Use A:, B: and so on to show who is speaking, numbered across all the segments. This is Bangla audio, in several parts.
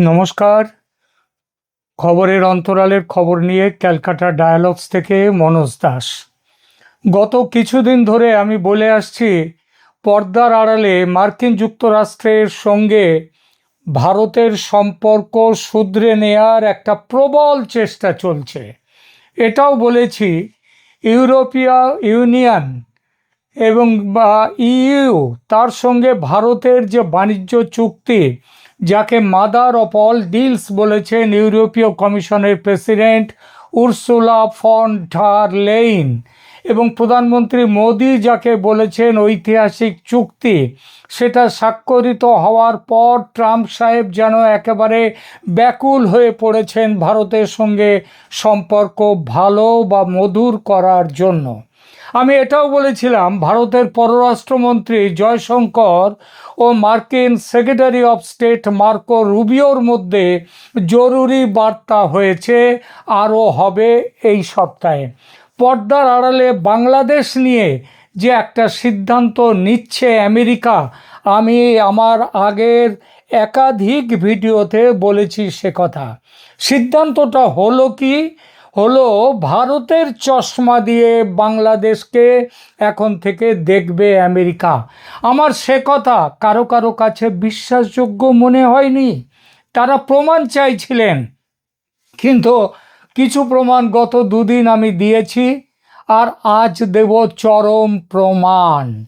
A: নমস্কার। খবরের অন্তরালের খবর নিয়ে ক্যালকাটা ডায়ালগস থেকে মনোজ দাস। গত কিছুদিন ধরে আমি বলে আসছি, পর্দার আড়ালে মার্কিন যুক্তরাষ্ট্রের সঙ্গে ভারতের সম্পর্ক শুধরে নেয়ার একটা প্রবল চেষ্টা চলছে। এটাও বলেছি, ইউরোপীয় ইউনিয়ন এবং বা ইইউ তার সঙ্গে ভারতের যে বাণিজ্য চুক্তি যাকে মাদার অফ অল ডিলস বলেছেন ইউরোপীয় কমিশনের president Ursula von der Leyen. এবং প্রধানমন্ত্রী মোদি যাকে বলেছেন ঐতিহাসিক চুক্তি, সেটা স্বাক্ষরিত হওয়ার পর ট্রাম্প সাহেব যেন একেবারে ব্যাকুল হয়ে পড়েছেন ভারতের সঙ্গে সম্পর্ক ভালো বা মধুর করার জন্য। আমি এটাও বলেছিলাম, ভারতের পররাষ্ট্রমন্ত্রী জয়শঙ্কর ও মার্কিন সেক্রেটারি অফ স্টেট মার্কো রুবিওর মধ্যে জরুরি বার্তা হয়েছে, আরও হবে এই সপ্তাহে। পর্দার আড়ালে বাংলাদেশ নিয়ে যে একটা সিদ্ধান্ত নিচ্ছে আমেরিকা, আমি আমার আগের একাধিক ভিডিওতে বলেছি সে কথা। সিদ্ধান্তটা হলো কি? হলো ভারতের চশমা দিয়ে বাংলাদেশকে এখন থেকে দেখবে আমেরিকা। আমার সে কথা কারও কারও কাছে বিশ্বাসযোগ্য মনে হয়নি। তারা প্রমাণ চাইছিলেন। কিন্তু কিছু প্রমাণ গত দুদিন আমি দিয়েছি আর আজ দেব চরম প্রমাণ।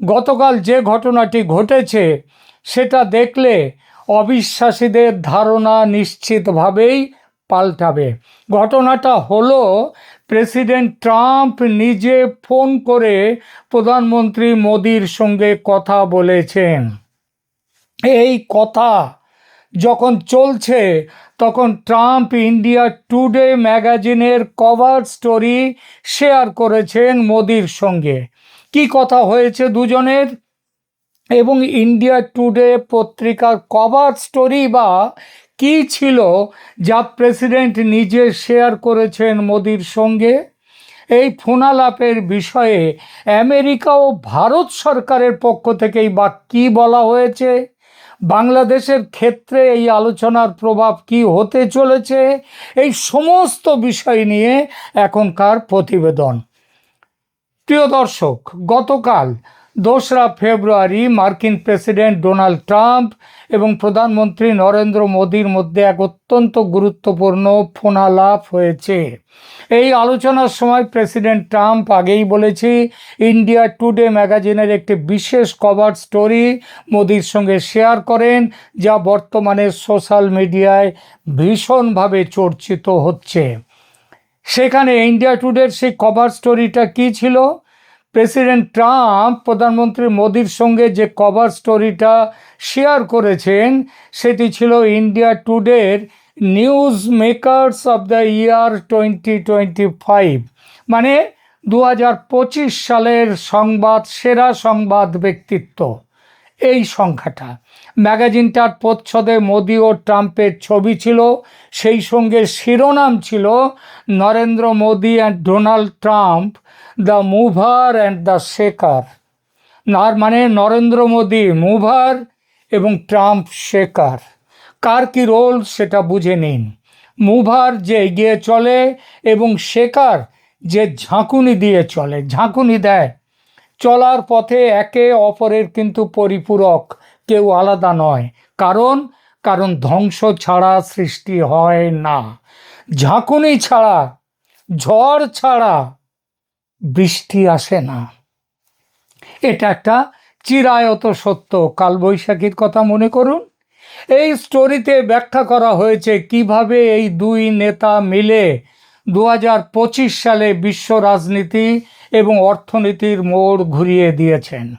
A: গতকাল যে ঘটনাটি ঘটেছে সেটা দেখলে অবিশ্বাসীদের ধারণা নিশ্চিতভাবেই পাল্টাবে। ঘটনাটা হলো, প্রেসিডেন্ট ট্রাম্প নিজে ফোন করে প্রধানমন্ত্রী মোদির সঙ্গে কথা বলেছেন। এই কথা যখন চলছে, তখন ট্রাম্প ইন্ডিয়া টুডে ম্যাগাজিনের কভার স্টোরি শেয়ার করেছেন মোদির সঙ্গে। কি কথা হয়েছে দুজনের? এবং ইন্ডিয়া টুডে পত্রিকার কভার স্টোরি বা কি ছিল যা প্রেসিডেন্ট নিজে শেয়ার করেছেন মোদির সঙ্গে? এই ফোনালাপের বিষয়ে আমেরিকা ও ভারত সরকারের পক্ষ থেকেই বা কী বলা হয়েছে? বাংলাদেশের ক্ষেত্রে এই আলোচনার প্রভাব কি হতে চলেছে? এই সমস্ত বিষয় নিয়ে এখনকার প্রতিবেদন। প্রিয় দর্শক, গতকাল দোসরা ফেব্রুয়ারি মার্কিন প্রেসিডেন্ট ডোনাল্ড ট্রাম্প এবং প্রধানমন্ত্রী নরেন্দ্র মোদীর মধ্যে এক অত্যন্ত গুরুত্বপূর্ণ ফোনালাপ হয়েছে। এই আলোচনার সময় প্রেসিডেন্ট ট্রাম্প আগেই বলেছি, ইন্ডিয়া টুডে ম্যাগাজিনের একটি বিশেষ কভার স্টোরি মোদির সঙ্গে শেয়ার করেন, যা বর্তমানে সোশ্যাল মিডিয়ায় ভীষণভাবে চর্চিত হচ্ছে। সেখানে ইন্ডিয়া টুডের সেই কভার স্টোরিটা কী ছিল? প্রেসিডেন্ট ট্রাম্প প্রধানমন্ত্রী মোদির সঙ্গে যে কভার স্টোরিটা শেয়ার করেছেন, সেটি ছিল India টুডের news makers of the year twenty twenty five. মানে দু হাজার পঁচিশ সালের সংবাদ, সেরা সংবাদ ব্যক্তিত্ব। এই সংখ্যাটা। ম্যাগাজিনটার প্রচ্ছদে মোদি ও ট্রাম্পের ছবি ছিল, সেই সঙ্গে শিরোনাম ছিল, Narendra Modi and Donald Trump the mover and the shaker আর মানে নরেন্দ্র মোদী মুভার এবং ট্রাম্প শেকার কার কি রোল সেটা বুঝে নিন। মুভার যে এগিয়ে চলে এবং শেকার যে ঝাঁকুনি দিয়ে চলে, ঝাঁকুনি দেয়। চলার পথে একে অপরের কিন্তু পরিপূরক, কেউ আলাদা নয়। কারণ কারণ ধ্বংস ছাড়া সৃষ্টি হয় না। ঝাঁকুনি ছাড়া, ঝড় ছাড়া বৃষ্টি আসে না। এটা একটা চিরায়ত সত্য। কালবৈশাখীর কথা মনে করুন। এই স্টোরিতে ব্যাখ্যা করা হয়েছে কীভাবে এই দুই নেতা মিলে দু হাজার পঁচিশ সালে বিশ্ব রাজনীতি এবং অর্থনীতির মোড় ঘুরিয়ে দিয়েছেন।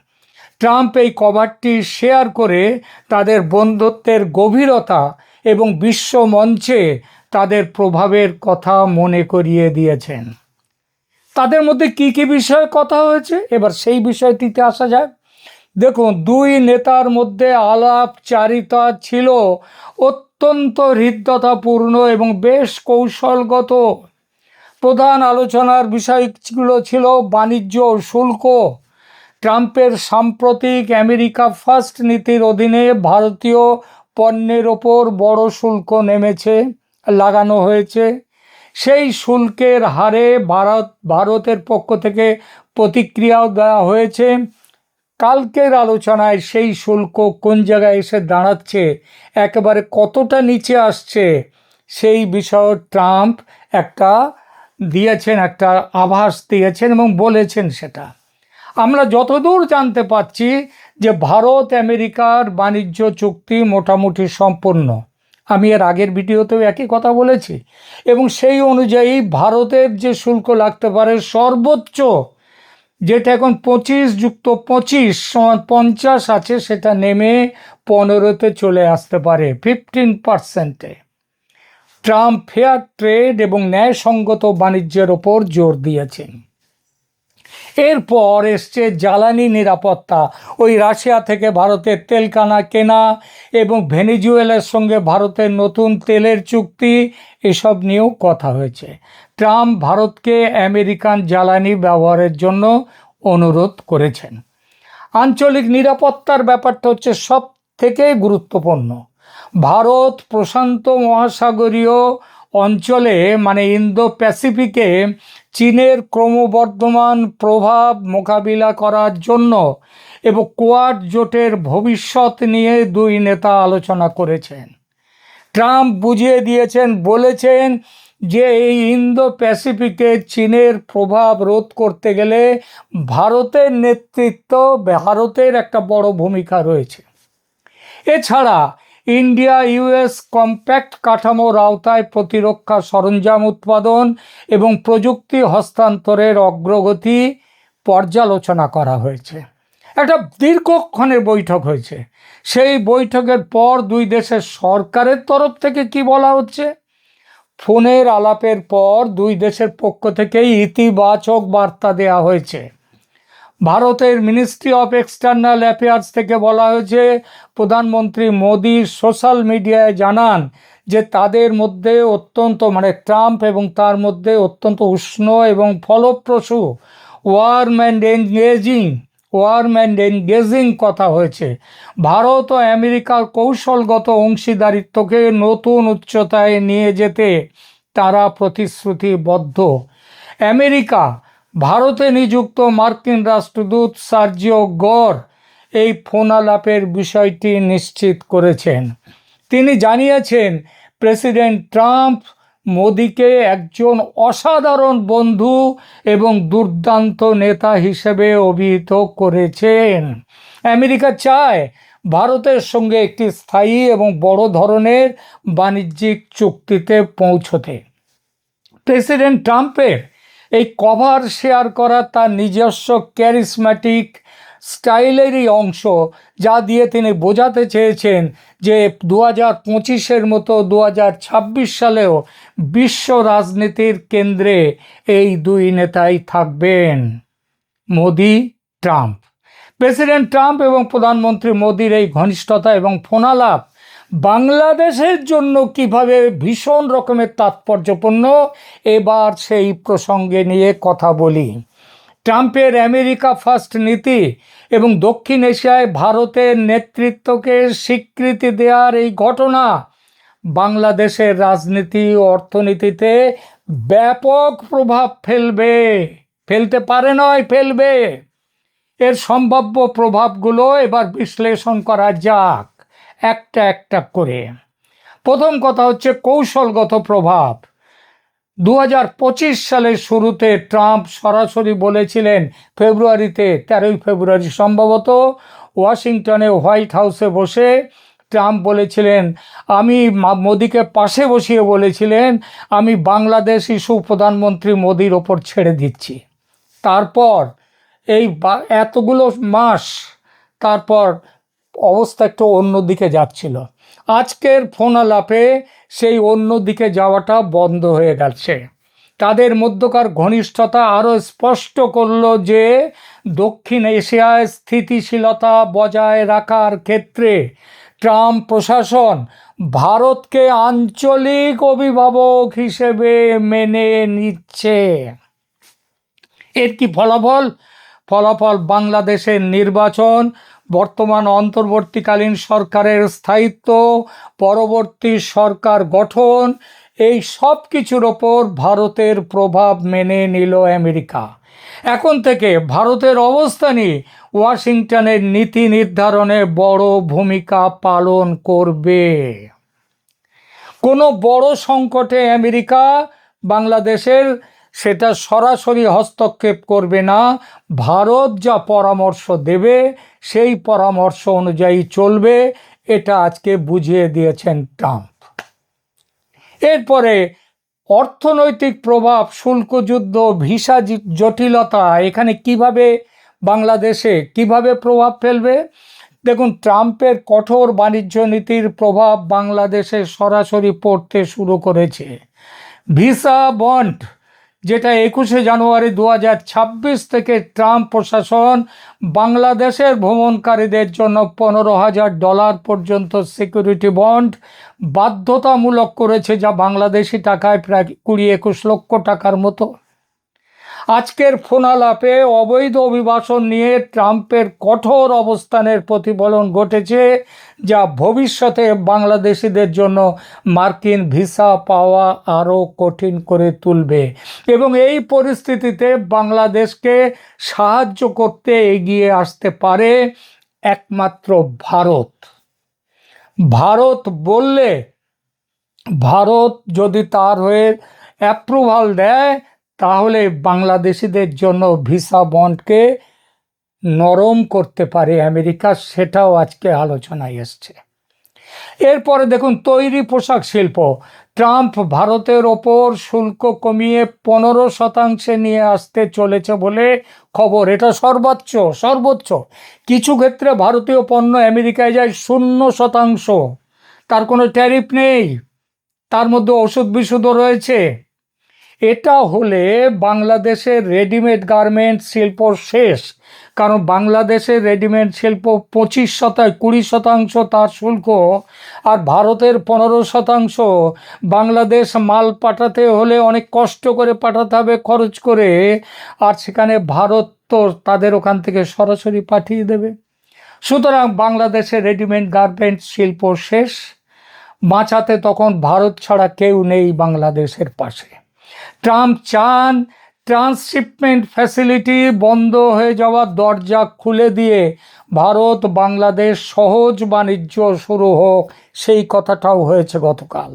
A: ট্রাম্প এই কভারটি শেয়ার করে তাদের বন্ধুত্বের গভীরতা এবং বিশ্ব মঞ্চে তাদের প্রভাবের কথা মনে করিয়ে দিয়েছেন। তাদের মধ্যে কি কি বিষয়ে কথা হয়েছে? এবার সেই বিষয়টিতে আসা যায় দেখুন, দুই নেতার মধ্যে আলাপচারিতা ছিল, অত্যন্ত হৃদ্যতাপূর্ণ এবং বেশ কৌশলগত। প্রধান আলোচনার বিষয়গুলো ছিল বাণিজ্য শুল্ক, ট্রাম্পের সাম্প্রতিক আমেরিকা ফার্স্ট নীতির অধীনে ভারতীয় পণ্যের ওপর বড় শুল্ক নেমেছে, লাগানো হয়েছে। সেই শুল্কের হারে ভারত, ভারতের পক্ষ থেকে প্রতিক্রিয়াও দেওয়া হয়েছে। কালকের আলোচনায় সেই শুল্ক কোন জায়গায় এসে দাঁড়াচ্ছে, একেবারে কতটা নিচে আসছে, সেই বিষয়ে ট্রাম্প একটা দিয়েছেন, একটা আভাস দিয়েছেন এবং বলেছেন সেটা। আমরা যতদূর জানতে পারছি যে ভারত আমেরিকার বাণিজ্য চুক্তি মোটামুটি সম্পূর্ণ। আমি এর আগের ভিডিওতেও একই কথা বলেছি। এবং সেই অনুযায়ী ভারতের যে শুল্ক লাগতে পারে সর্বোচ্চ, যেটা এখন পঁচিশ যুক্ত পঁচিশ সমান পঞ্চাশ আছে, সেটা নেমে পনেরোতে চলে আসতে পারে ফিফটিন পার্সেন্টে ট্রাম্প ফেয়ার ট্রেড এবং ন্যায়সঙ্গত বাণিজ্যের ওপর জোর দিয়েছেন। এরপর এসছে জ্বালানি নিরাপত্তা। ওই রাশিয়া থেকে ভারতের তেল কানা কেনা এবং ভেনিজুয়েলার সঙ্গে ভারতের নতুন তেলের চুক্তি, এসব নিয়েও কথা হয়েছে। ট্রাম্প ভারতকে আমেরিকান জ্বালানি ব্যবহারের জন্য অনুরোধ করেছেন। আঞ্চলিক নিরাপত্তার ব্যাপারটা হচ্ছে সব থেকে গুরুত্বপূর্ণ। ভারত প্রশান্ত মহাসাগরীয় অঞ্চলে মানে ইন্দো প্যাসিফিকে চীনের ক্রমবর্ধমান প্রভাব মোকাবিলা করার জন্য এবং কোয়াড জোটের ভবিষ্যৎ নিয়ে দুই নেতা আলোচনা করেছেন। ট্রাম্প বুঝিয়ে দিয়েছেন, বলেছেন যে এই ইন্দো প্যাসিফিকে চীনের প্রভাব রোধ করতে গেলে ভারতের নেতৃত্ব, ভারতের একটা বড় ভূমিকা রয়েছে। এছাড়া ইন্ডিয়া ইউএস কম্প্যাক্ট কাঠামোর আওতায় প্রতিরক্ষা সরঞ্জাম উৎপাদন এবং প্রযুক্তি হস্তান্তরের অগ্রগতি পর্যালোচনা করা হয়েছে। একটা দীর্ঘক্ষণের বৈঠক হয়েছে। সেই বৈঠকের পর দুই দেশের সরকারের তরফ থেকে কি বলা হচ্ছে? ফোনের আলাপের পর দুই দেশের পক্ষ থেকেই ইতিবাচক বার্তা দেওয়া হয়েছে। ভারতের মিনিস্ট্রি অফ এক্সটার্নাল অ্যাফেয়ার্স থেকে বলা হয়েছে, প্রধানমন্ত্রী মোদি সোশ্যাল মিডিয়ায় জানান যে তাদের মধ্যে অত্যন্ত মানে ট্রাম্প এবং তার মধ্যে অত্যন্ত উষ্ণ এবং ফলপ্রসূ warm and engaging, warm and engaging কথা হয়েছে। ভারত ও আমেরিকার কৌশলগত অংশীদারিত্বকে নতুন উচ্চতায় নিয়ে যেতে তারা প্রতিশ্রুতিবদ্ধ। আমেরিকা ভারতে নিযুক্ত মার্কিন রাষ্ট্রদূত সার্জিও গড় এই ফোনালাপের বিষয়টি নিশ্চিত করেছেন। তিনি জানিয়েছেন, প্রেসিডেন্ট ট্রাম্প মোদিকে একজন অসাধারণ বন্ধু এবং দুর্দান্ত নেতা হিসেবে অভিহিত করেছেন। আমেরিকা চায় ভারতের সঙ্গে একটি স্থায়ী এবং বড় ধরনের বাণিজ্যিক চুক্তিতে পৌঁছতে। প্রেসিডেন্ট ট্রাম্পের এই কভার শেয়ার করা তার নিজস্ব ক্যারিসম্যাটিক স্টাইলেরই অংশ, যা দিয়ে তিনি বোঝাতে চেয়েছেন যে দু হাজার পঁচিশের মতো দু হাজার ছাব্বিশ সালেও বিশ্ব রাজনীতির কেন্দ্রে এই দুই নেতাই থাকবেন। মোদি, ট্রাম্প। প্রেসিডেন্ট ট্রাম্প এবং প্রধানমন্ত্রী মোদির এই ঘনিষ্ঠতা এবং ফোনালাপ বাংলাদেশের জন্য কীভাবে ভীষণ রকমের তাৎপর্যপূর্ণ? এবার সেই প্রসঙ্গে নিয়ে কথা বলি। ট্রাম্পের আমেরিকা ফার্স্ট নীতি এবং দক্ষিণ এশিয়ায় ভারতের নেতৃত্বকে স্বীকৃতি দেওয়ার এই ঘটনা বাংলাদেশের রাজনীতি ও অর্থনীতিতে ব্যাপক প্রভাব ফেলবে। ফেলতে পারে নয়, ফেলবে। এর সম্ভাব্য প্রভাবগুলো এবার বিশ্লেষণ করা যাক। একটা একটা করে। প্রথম কথা হচ্ছে কৌশলগত প্রভাব। দু হাজার পঁচিশ সালের শুরুতে ট্রাম্প সরাসরি বলেছিলেন, ফেব্রুয়ারিতে, তেরোই ফেব্রুয়ারি সম্ভবত ওয়াশিংটনে হোয়াইট হাউসে বসে ট্রাম্প বলেছিলেন, আমি মোদিকে পাশে বসিয়ে বলেছিলেন, আমি বাংলাদেশ ইস্যু প্রধানমন্ত্রী মোদির ওপর ছেড়ে দিচ্ছি। তারপর এই এতগুলো মাস তারপর অবস্থা একটু অন্যদিকে যাচ্ছিল। আজকের ফোন আলাপে সেই অন্য দিকে যাওয়াটা বন্ধ হয়ে গেছে। তাদের মধ্যকার ঘনিষ্ঠতা আরও স্পষ্ট করল যে, দক্ষিণ এশিয়ায় স্থিতিশীলতা বজায় রাখার ক্ষেত্রে ট্রাম্প প্রশাসন ভারতকে আঞ্চলিক অভিভাবক হিসেবে মেনে নিচ্ছে। এর কি ফলাফল? ফলাফল বাংলাদেশের নির্বাচন বর্তমান অন্তর্বর্তীকালীন সরকারের স্থায়িত্ব, পরবর্তী সরকার গঠন, এই সব কিছুর ওপর ভারতের প্রভাব মেনে নিল আমেরিকা। এখন থেকে ভারতের অবস্থানই ওয়াশিংটনের নীতি নির্ধারণে বড় ভূমিকা পালন করবে। কোনো বড় সংকটে আমেরিকা বাংলাদেশের সেটা সরাসরি হস্তক্ষেপ করবে না। ভারত যা পরামর্শ দেবে, সেই পরামর্শ অনুযায়ী চলবে। এটা আজকে বুঝিয়ে দিয়েছেন ট্রাম্প। এরপরে অর্থনৈতিক প্রভাব, শুল্ক যুদ্ধ, ভিসা জটিলতা, এখানে কীভাবে বাংলাদেশে কীভাবে প্রভাব ফেলবে? দেখুন, ট্রাম্পের কঠোর বাণিজ্য নীতির প্রভাব বাংলাদেশে সরাসরি পড়তে শুরু করেছে। ভিসা, বন্ড যেটা একুশে জানুয়ারি দু থেকে ট্রাম্প প্রশাসন বাংলাদেশের ভ্রমণকারীদের জন্য পনেরো হাজার ডলার পর্যন্ত সিকিউরিটি বন্ড বাধ্যতামূলক করেছে, যা বাংলাদেশি টাকায় প্রায় কুড়ি একুশ লক্ষ টাকার মতো। আজকের ফোনালাপে অবৈধ অভিবাসন নিয়ে ট্রাম্পের কঠোর অবস্থানের প্রতিফলন ঘটেছে, যা ভবিষ্যতে বাংলাদেশিদের জন্য মার্কিন ভিসা পাওয়া আরও কঠিন করে তুলবে। এবং এই পরিস্থিতিতে বাংলাদেশকে সাহায্য করতে এগিয়ে আসতে পারে একমাত্র ভারত। ভারত বললে, ভারত যদি তার হয়ে অ্যাপ্রুভাল দেয় তাহলে বাংলাদেশিদের জন্য ভিসা বন্ডকে নরম করতে পারে আমেরিকা, সেটাও আজকে আলোচনায় এসছে। এরপরে দেখুন, তৈরি পোশাক শিল্প। ট্রাম্প ভারতের ওপর শুল্ক কমিয়ে পনেরো শতাংশে নিয়ে আসতে চলেছে বলে খবর। এটা সর্বোচ্চ সর্বোচ্চ। কিছু ক্ষেত্রে ভারতীয় পণ্য আমেরিকায় যায় শূন্য শতাংশ। তার কোনো ট্যারিফ নেই। তার মধ্যে ওষুধ বিশুদ্ধ রয়েছে। এটা হলে বাংলাদেশের রেডিমেড গার্মেন্ট শিল্প শেষ, কারণ বাংলাদেশের রেডিমেড শিল্প পঁচিশ শতাংশ, কুড়ি শতাংশ তার শুল্ক, আর ভারতের পনেরো শতাংশ। বাংলাদেশ মাল পাঠাতে হলে অনেক কষ্ট করে পাঠাতে হবে, খরচ করে, আর সেখানে ভারত তো তাদের ওখান থেকে সরাসরি পাঠিয়ে দেবে। সুতরাং বাংলাদেশের রেডিমেড গার্মেন্ট শিল্প শেষ, বাঁচাতে তখন ভারত ছাড়া কেউ নেই বাংলাদেশের পাশে। ট্রাম্প চান ট্রান্সশিপমেন্ট ফ্যাসিলিটি বন্ধ হয়ে যাওয়ার দরজা খুলে দিয়ে ভারত বাংলাদেশ সহজ বাণিজ্য শুরু হোক, সেই কথাটাও হয়েছে গতকাল।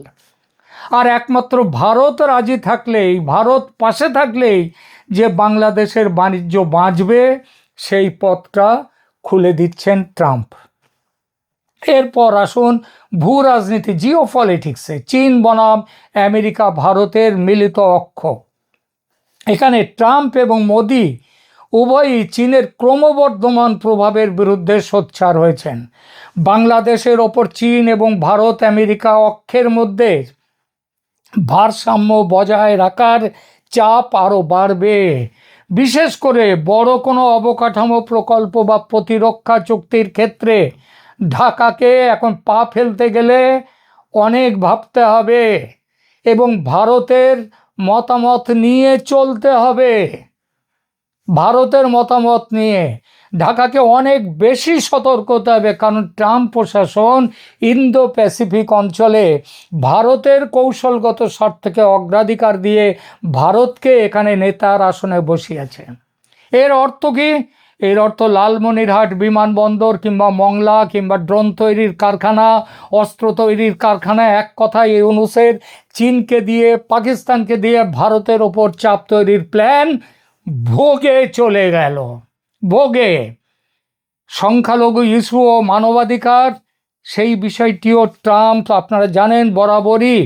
A: আর একমাত্র ভারত রাজি থাকলেই, ভারত পাশে থাকলেই যে বাংলাদেশের বাণিজ্য বাঁচবে, সেই পথটা খুলে দিচ্ছেন ট্রাম্প। এরপর আসুন ভূ রাজনীতি জিও পলিটিক্সে চীন বনাম, আমেরিকা ভারতের মিলিত অক্ষ। এখানে ট্রাম্প এবং মোদি উভয়ই চীনের ক্রমবর্ধমান প্রভাবের বিরুদ্ধে সোচ্চার হয়েছেন। বাংলাদেশের ওপর চীন এবং ভারত আমেরিকা অক্ষের মধ্যে ভারসাম্য বজায় রাখার চাপ আরও বাড়বে। বিশেষ করে বড় কোনো অবকাঠামো প্রকল্প বা প্রতিরক্ষা চুক্তির ক্ষেত্রে ঢাকাকে এখন পা ফেলতে গেলে অনেক ভাবতে হবে এবং ভারতের মতামত নিয়ে চলতে হবে। ভারতের মতামত নিয়ে ঢাকাকে অনেক বেশি সতর্ক হতে হবে কারণ ট্রাম্প প্রশাসন ইন্দো প্যাসিফিক অঞ্চলে ভারতের কৌশলগত স্বার্থকে অগ্রাধিকার দিয়ে ভারতকে এখানে নেতার আসনে বসিয়েছে। এর অর্থ কি? এর অর্থ লালমনিরহাট বিমানবন্দর কিংবা মংলা কিংবা ড্রোন তৈরির কারখানা, অস্ত্র তৈরির কারখানা, এক কথায় এই ইউনুসের চীনকে দিয়ে, পাকিস্তানকে দিয়ে ভারতের ওপর চাপ তৈরির প্ল্যান ভোগে চলে গেল। ভোগে। সংখ্যালঘু ইস্যু ও মানবাধিকার, সেই বিষয়টিও ট্রাম্প, আপনারা জানেন, বরাবরই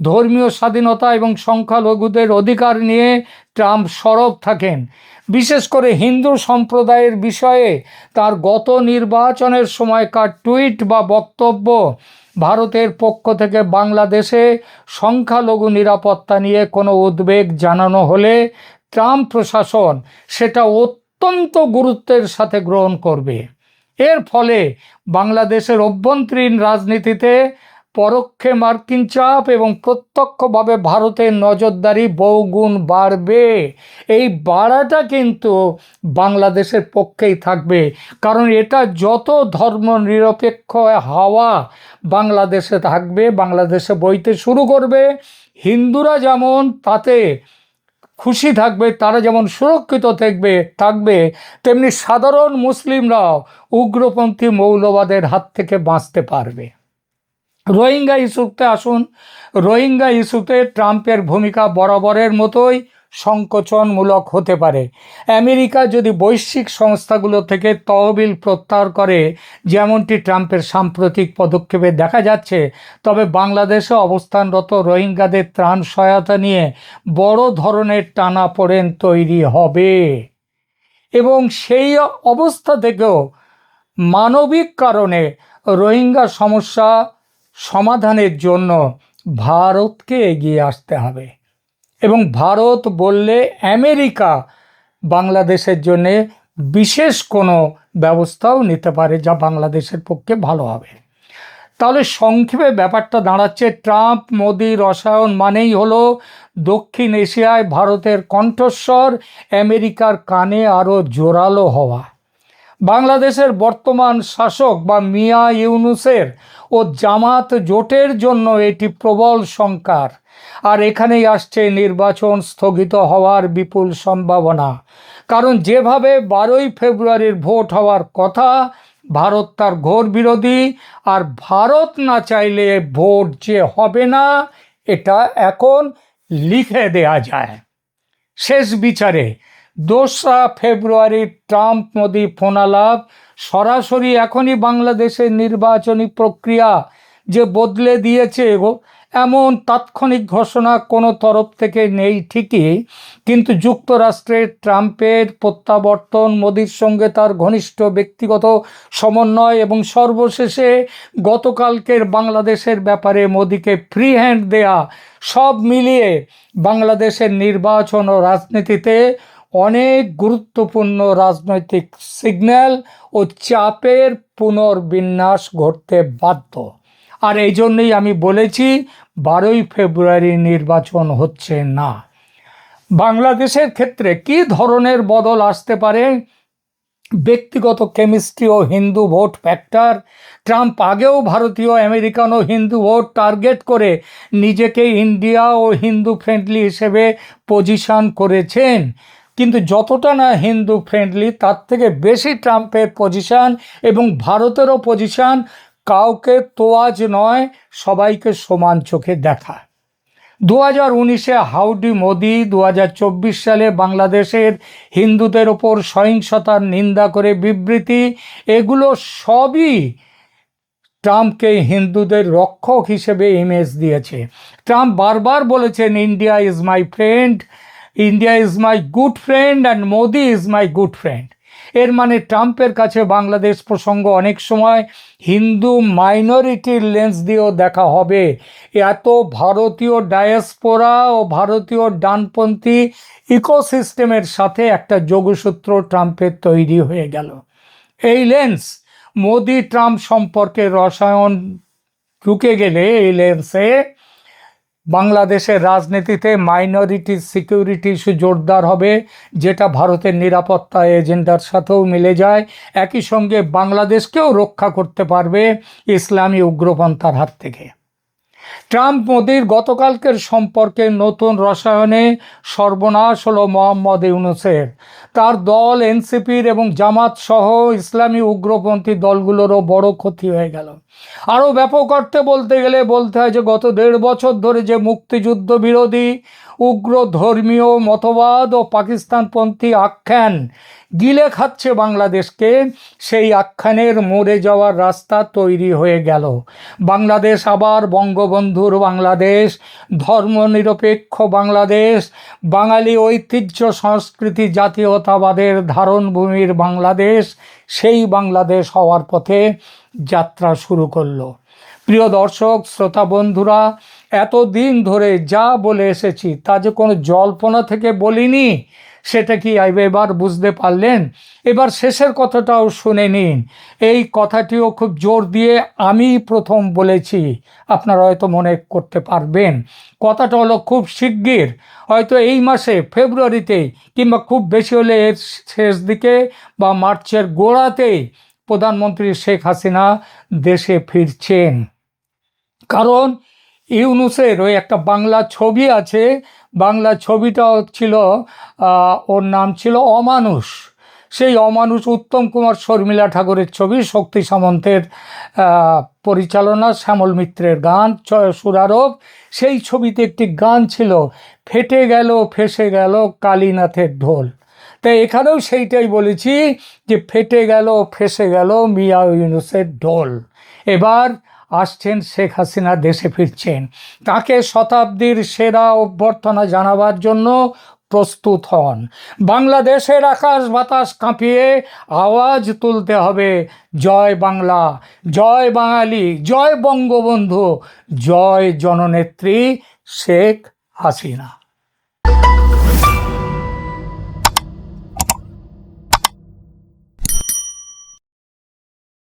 A: ধর্মীয় স্বাধীনতা এবং সংখ্যালঘুদের অধিকার নিয়ে ট্রাম্প সরব থাকেন। বিশেষ করে হিন্দু সম্প্রদায়ের বিষয়ে তার গত নির্বাচনের সময়কার টুইট বা বক্তব্য ভারতের পক্ষ থেকে বাংলাদেশে সংখ্যালঘু নিরাপত্তা নিয়ে কোনো উদ্বেগ জানানো হলে ট্রাম্প প্রশাসন সেটা অত্যন্ত গুরুত্বের সাথে গ্রহণ করবে। এর ফলে বাংলাদেশের অভ্যন্তরীণ রাজনীতিতে পরোক্ষে মার্কিন চাপ এবং প্রত্যক্ষভাবে ভারতের নজরদারি বহুগুণ বাড়বে। এই বাড়াটা কিন্তু বাংলাদেশের পক্ষেই থাকবে। কারণ এটা যত ধর্ম নিরপেক্ষ হাওয়া বাংলাদেশে থাকবে, বাংলাদেশে বইতে শুরু করবে, হিন্দুরা যেমন তাতে খুশি থাকবে, তারা যেমন সুরক্ষিত থাকবে থাকবে, তেমনি সাধারণ মুসলিমরাও উগ্রপন্থী মৌলবাদের হাত থেকে বাঁচতে পারবে। রোহিঙ্গা ইস্যুতে আসুন। রোহিঙ্গা ইস্যুতে ট্রাম্পের ভূমিকা বরাবরের মতোই সংকোচনমূলক হতে পারে। আমেরিকা যদি বৈশ্বিক সংস্থাগুলো থেকে তহবিল প্রত্যাহার করে, যেমনটি ট্রাম্পের সাম্প্রতিক পদক্ষেপে দেখা যাচ্ছে, তবে বাংলাদেশে অবস্থানরত রোহিঙ্গাদের ত্রাণ সহায়তা নিয়ে বড় ধরনের টানাপোড়েন তৈরি হবে। এবং সেই অবস্থা থেকেও মানবিক কারণে রোহিঙ্গা সমস্যা সমাধানের জন্য ভারতকে এগিয়ে আসতে হবে। এবং ভারত বললে আমেরিকা বাংলাদেশের জন্যে বিশেষ কোনো ব্যবস্থাও নিতে পারে যা বাংলাদেশের পক্ষে ভালো হবে। তাহলে সংক্ষেপে ব্যাপারটা দাঁড়াচ্ছে, ট্রাম্প, মোদি, রসায়ন মানেই হলো দক্ষিণ এশিয়ায় ভারতের কণ্ঠস্বর, আমেরিকার কানে আরও জোরালো হওয়া। বাংলাদেশের বর্তমান শাসক বা মিয়া ইউনুসের ও জামাত জোটের জন্য এটি প্রবল সংকার। আর এখানেই আসছে নির্বাচন স্থগিত হওয়ার বিপুল সম্ভাবনা। কারণ যেভাবে বারোই ফেব্রুয়ারির ভোট হওয়ার কথা, ভারত তার ঘোর বিরোধী, আর ভারত না চাইলে ভোট যে হবে না, এটা এখন লিখে দেয়া যায়। শেষ বিচারে দোসরা ফেব্রুয়ারি ট্রাম্প মোদি ফোনালাপ সরাসরি এখনই বাংলাদেশের নির্বাচনী প্রক্রিয়া যে বদলে দিয়েছে এমন তাৎক্ষণিক ঘোষণা কোনো তরফ থেকে নেই ঠিকই, কিন্তু যুক্তরাষ্ট্রের ট্রাম্পের প্রত্যাবর্তন, মোদির সঙ্গে তার ঘনিষ্ঠ ব্যক্তিগত সমন্বয় এবং সর্বশেষে গতকালকের বাংলাদেশের ব্যাপারে মোদিকে ফ্রি হ্যান্ড দেয়া সব মিলিয়ে বাংলাদেশের নির্বাচন ও রাজনীতিতে অনেক গুরুত্বপূর্ণ রাজনৈতিক সিগন্যাল ও চাপের পুনর্বিন্যাস ঘটতে বাধ্য। আর এই জন্যই আমি বলেছি, বারোই ফেব্রুয়ারি নির্বাচন হচ্ছে না। বাংলাদেশের ক্ষেত্রে কি ধরনের বদল আসতে পারে? ব্যক্তিগত কেমিস্ট্রি ও হিন্দু ভোট ফ্যাক্টর। ট্রাম্প আগেও ভারতীয়, আমেরিকান ও হিন্দু ভোট টার্গেট করে নিজেকে ইন্ডিয়া ও হিন্দু ফ্রেন্ডলি হিসেবে পজিশন করেছেন। কিন্তু যতটা না হিন্দু ফ্রেন্ডলি তার থেকে বেশি ট্রাম্পের পজিশান এবং ভারতেরও পজিশান কাউকে তোয়াজ নয়, সবাইকে সমান চোখে দেখা। দু হাজার উনিশে হাউডি মোদি দু হাজার চব্বিশ সালে বাংলাদেশের হিন্দুদের ওপর সহিংসতার নিন্দা করে বিবৃতি, এগুলো সবই ট্রাম্পকে হিন্দুদের রক্ষক হিসেবে ইমেজ দিয়েছে। ট্রাম্প বারবার বলেছেন India is my friend India is my good friend and Modi is my good friend এর মানে ট্রাম্পের কাছে বাংলাদেশ প্রসঙ্গ অনেক সময় হিন্দু মাইনরিটির লেন্স দিয়েও দেখা হবে। এত ভারতীয় ডায়াসপোরা ও ভারতীয় ডানপন্থী ইকোসিস্টেমের সাথে একটা যোগসূত্র ট্রাম্পের তৈরি হয়ে গেল। এই লেন্স মোদি ট্রাম্প সম্পর্কে রসায়ন ঢুকে গেলে এই লেন্সে বাংলাদেশের রাজনীতিতে মাইনরিটি সিকিউরিটি ইস্যু জোরদার হবে, যেটা ভারতের নিরাপত্তা এজেন্ডার সাথেও মিলে যায়। একই সঙ্গে বাংলাদেশকেও রক্ষা করতে পারবে ইসলামী উগ্রপন্থার হাত থেকে। ট্রাম্প মোদির গতকালকের সম্পর্কে নতুন রসায়নে সর্বনাশ হল মোহাম্মদ ইউনুসের। তার দল, এনসিপির এবং জামাত সহ ইসলামী উগ্রপন্থী দলগুলোরও বড় ক্ষতি হয়ে গেল। আরও ব্যাপক অর্থে বলতে গেলে বলতে হয় যে গত দেড় বছর ধরে যে মুক্তিযুদ্ধ বিরোধী উগ্র ধর্মীয় মতবাদ ও পাকিস্তানপন্থী আখ্যান গিলে খাচ্ছে বাংলাদেশকে। সেই আখ্যানের মরে যাওয়ার রাস্তা তৈরি হয়ে গেল। বাংলাদেশ আবার বঙ্গবন্ধুর বাংলাদেশ, ধর্মনিরপেক্ষ বাংলাদেশ, বাঙালি ঐতিহ্য, সংস্কৃতি, জাতীয়তাবাদের ধারণভূমির বাংলাদেশ, সেই বাংলাদেশ হওয়ার পথে যাত্রা শুরু করল। প্রিয় দর্শক, শ্রোতা বন্ধুরা এতদিন ধরে যা বলে এসেছি, তা যে কোনো জল্পনা থেকে বলিনি, সেটা কি এবার বুঝতে পারলেন? এবার শেষের কথাটাও শুনে নিন। এই কথাটিও খুব জোর দিয়ে আমি প্রথম বলেছি, আপনারা হয়তো মনে করতে পারবেন। কথাটা হলো খুব শিগগির, হয়তো এই মাসে, ফেব্রুয়ারিতে, কিংবা খুব বেশি হলে এর শেষ দিকে বা মার্চের গোড়াতেই প্রধানমন্ত্রী শেখ হাসিনা দেশে ফিরছেন। কারণ ইউনুসের ওই একটা বাংলা ছবি আছে। বাংলা ছবিটা ছিল ওর নাম ছিল অমানুষ। সেই অমানুষ উত্তম কুমার শর্মিলা ঠাকুরের ছবি, শক্তি সামন্তের পরিচালনা, শ্যামল মিত্রের গান সুরারোপ। সেই ছবিতে একটি গান ছিল, ফেটে গেল, ফেসে গেল কালীনাথের ঢোল। তাই এখানেও সেইটাই বলেছি যে, ফেটে গেল, ফেসে গেল মিয়া ইউনুসের ঢোল। এবার আসছেন শেখ হাসিনা দেশে ফিরছেন। তাকে শতাব্দীর সেরা অভ্যর্থনা জানাবার জন্য প্রস্তুত হন। বাংলাদেশের আকাশ বাতাস কাঁপিয়ে আওয়াজ তুলতে হবে। জয় বাংলা, জয় বাঙালি, জয় বঙ্গবন্ধু, জয় জননেত্রী শেখ হাসিনা।